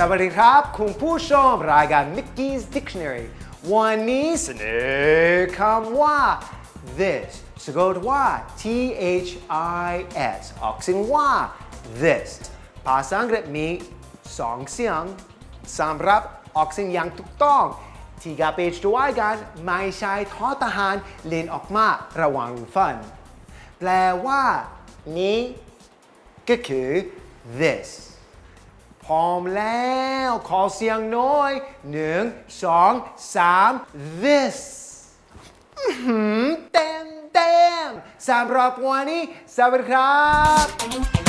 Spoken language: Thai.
สวัสดีครับ คุณผู้ชมรายการ Mickey's Dictionary วันนี้เสนอคำว่า this สะกดว่า T H I S ออกเสียงว่า this ภาษาอังกฤษมีสองเสียงสำหรับออกเสียงอย่างถูกต้อง ที่กับเปจด้วยกันไม่ใช่ทอทหารเล่นออกมาระวังฟัน แปลว่า นี้ก็คือ this พร้อมแล้ว ขอเสียงน้อยหนึ่งสองสาม this เต็มเต็มสำหรับวันนี้สวัสดีครับ